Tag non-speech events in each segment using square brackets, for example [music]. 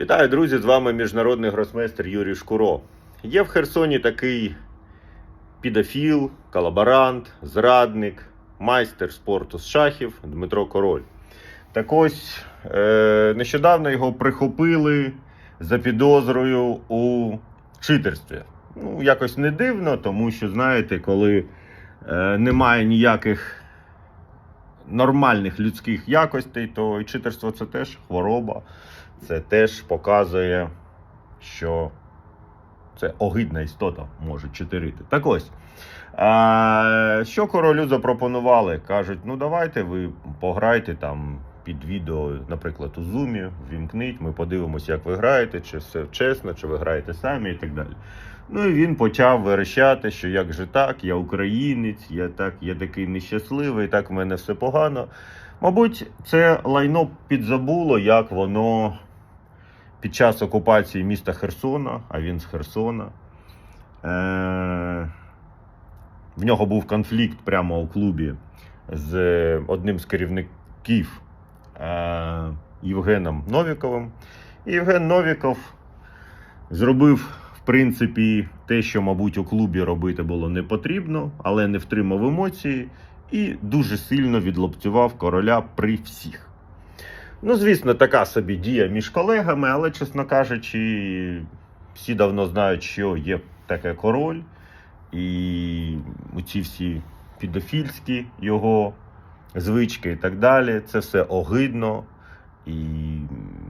Вітаю, друзі! З вами міжнародний гросмейстер Юрій Шкуро. Є в Херсоні такий підофіл, колаборант, зрадник, майстер спорту з шахів Дмитро Король. Так ось е- нещодавно його прихопили за підозрою у читерстві. Ну, якось не дивно, тому що, знаєте, коли е- немає ніяких нормальних людських якостей, то і читерство це теж хвороба. Це теж показує, що це огидна істота може читерити. Так ось. А, що королю запропонували? Кажуть, ну давайте ви пограйте там під відео, наприклад, у зумі, вімкніть, ми подивимося, як ви граєте, чи все чесно, чи ви граєте самі і так далі. Ну і він почав верещати, що як же так, я українець, я так, я такий нещасливий, так в мене все погано. Мабуть, це лайно підзабуло, як воно під час окупації міста Херсона, а він з Херсона. Е- в нього був конфлікт прямо у клубі з одним з керівників е- Євгеном Новіковим. І Євген Новіков зробив, в принципі, те, що, мабуть, у клубі робити було не потрібно, але не втримав емоції і дуже сильно відлопцював короля при всіх. Ну, звісно, така собі дія між колегами, але, чесно кажучи, всі давно знають, що є таке король, і ці всі підофільські його звички і так далі. Це все огидно. І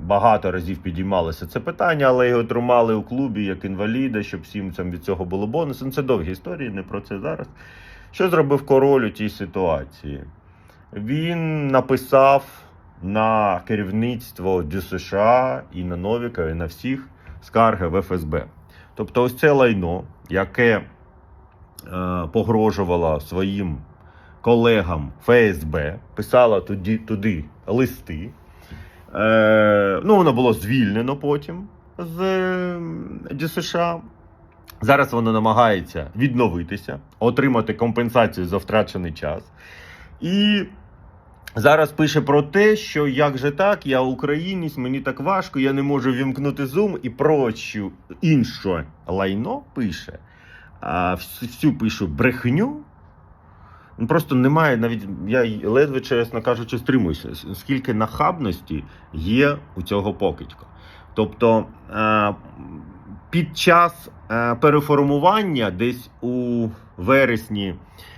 багато разів підіймалося це питання, але його тримали у клубі як інваліда, щоб всім цим від цього було бонус. Ну, Це довгі історії, не про це зараз. Що зробив король у тій ситуації? Він написав на керівництво ДЮСШ і на Новіка, і на всіх скарги в ФСБ. Тобто, ось це лайно, яке е, погрожувало своїм колегам ФСБ, писала туди, туди листи. Е, ну, воно було звільнено потім з е, ДЮСШ. Зараз воно намагається відновитися, отримати компенсацію за втрачений час. І зараз пише про те, що як же так, я українець, мені так важко, я не можу вімкнути Zoom і прочу інше лайно пише. А всю, пишу брехню. Ну, Просто немає навіть, я ледве, чесно кажучи, стримуюся, скільки нахабності є у цього покидька. Тобто е, під час е, переформування десь у вересні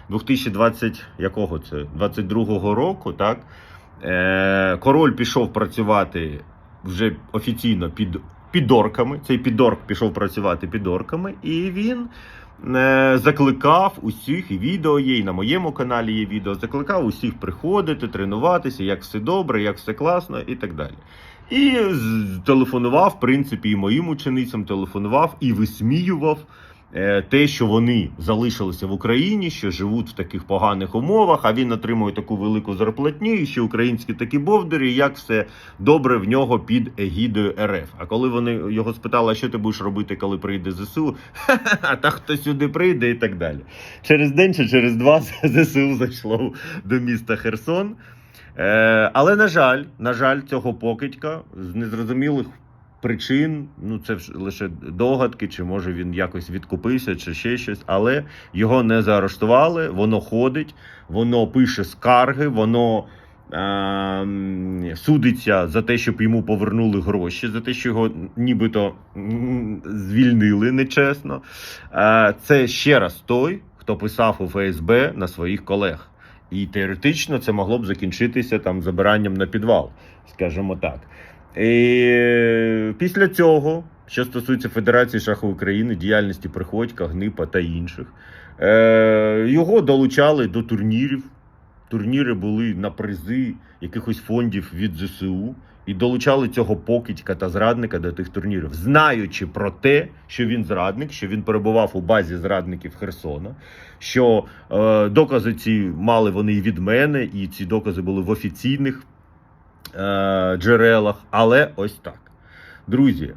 2020 якого це 22-го року, так е, король пішов працювати вже офіційно під підорками. Цей підорк пішов працювати підорками, і він е, закликав усіх, і відео є, і на моєму каналі є відео. Закликав усіх приходити, тренуватися, як все добре, як все класно, і так далі. І телефонував, в принципі, і моїм ученицям телефонував і висміював е, те, що вони залишилися в Україні, що живуть в таких поганих умовах, а він отримує таку велику зарплатню, і що українські такі бовдери, і як все добре в нього під егідою РФ. А коли вони його спитали, що ти будеш робити, коли прийде ЗСУ, [laughs] а та хто сюди прийде, і так далі. Через день чи через два [laughs] ЗСУ зайшло до міста Херсон. Е, але, на жаль, на жаль, цього покидька з незрозумілих причин, ну це лише догадки, чи може він якось відкупився, чи ще щось, але його не заарештували, воно ходить, воно пише скарги, воно. е, Судиться за те, щоб йому повернули гроші, за те, що його нібито звільнили нечесно. Е, Це ще раз той, хто писав у ФСБ на своїх колег. І теоретично це могло б закінчитися там забиранням на підвал, скажімо так. І після цього, що стосується Федерації шаху України, діяльності Приходька, Гнипа та інших, е, його долучали до турнірів. Турніри були на призи якихось фондів від ЗСУ і долучали цього покидька та зрадника до тих турнірів, знаючи про те, що він зрадник, що він перебував у базі зрадників Херсона, що е, докази ці мали вони і від мене, і ці докази були в офіційних е, джерелах. Але ось так. Друзі,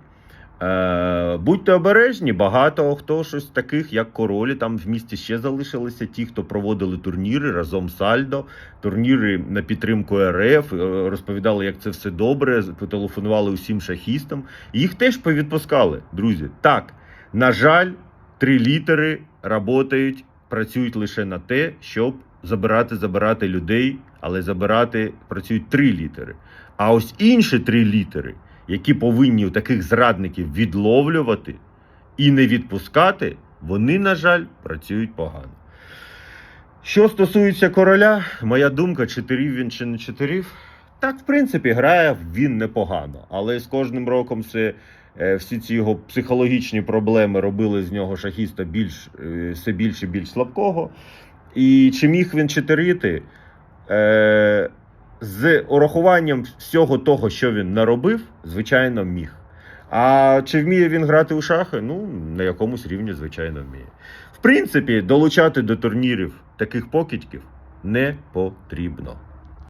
Е, будьте обережні, багато хто щось таких, як королі, там в місті ще залишилися ті, хто проводили турніри разом з Альдо, турніри на підтримку РФ, е, розповідали, як це все добре, потелефонували усім шахістам. Їх теж повідпускали, друзі. Так, на жаль, три літери работають, працюють лише на те, щоб забирати, забирати людей, але забирати працюють три літери. А ось інші три літери, які повинні таких зрадників відловлювати і не відпускати, вони, на жаль, працюють погано. Що стосується короля, моя думка, чотирів він чи не чотирів. Так, в принципі, грає він непогано, але з кожним роком все, е, всі ці його психологічні проблеми робили з нього шахіста більш, е, все більше і більш слабкого. І чи міг він чотирити? Е, з урахуванням всього того, що він наробив, звичайно, міг. А чи вміє він грати у шахи? Ну, на якомусь рівні, звичайно, вміє. В принципі, долучати до турнірів таких покидьків не потрібно.